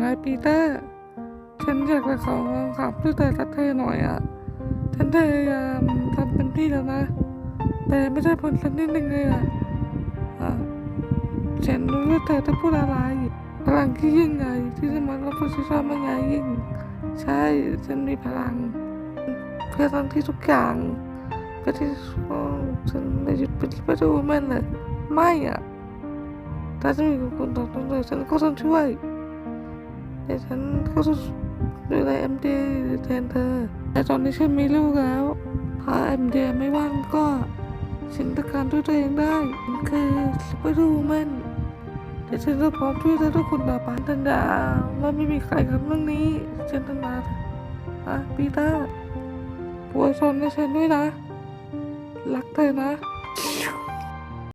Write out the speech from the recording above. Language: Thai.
ไงปีเตอร์ ฉันอยากจะขอลองขับด้วยแต่สักเธอหน่อยอะ ฉันพยายามทำเต็มที่แล้วนะ แต่ไม่ได้ผลสักนิดนึงเลยอะอะฉันรู้ว่าเธอจะพูดอะไรพลังที่ยิ่งใหญ่ที่จะมารับผู้ชอบไม่ใหญ่ยิ่ง ใช่ฉันมีพลัง เพื่อทั้งที่ทุกอย่างเพื่อที่ฉันไม่หยุดเป็นประตูแม่เลยไม่อะถ้าจะมีคนต่อต้เลยฉันก็ต้องช่วย แต่ฉันก็จะดูแลเอ็มดีแทนเธอ แต่ตอนนี้ฉันมีลูกแล้ว ถ้าเอ็มดีไม่ว่างก็ฉันจัดการด้วยตัวเองได้ฉันคือซูเปอร์วูแมนแต่ฉันจะพร้อมช่วยเธอทุกคนต่อไปทันดาว่าไม่มีใครทำเรื่องนี้ ฉันทันดาอะปีเตอร์ปวยชนให้ฉันด้วยนะ รักเธอนะ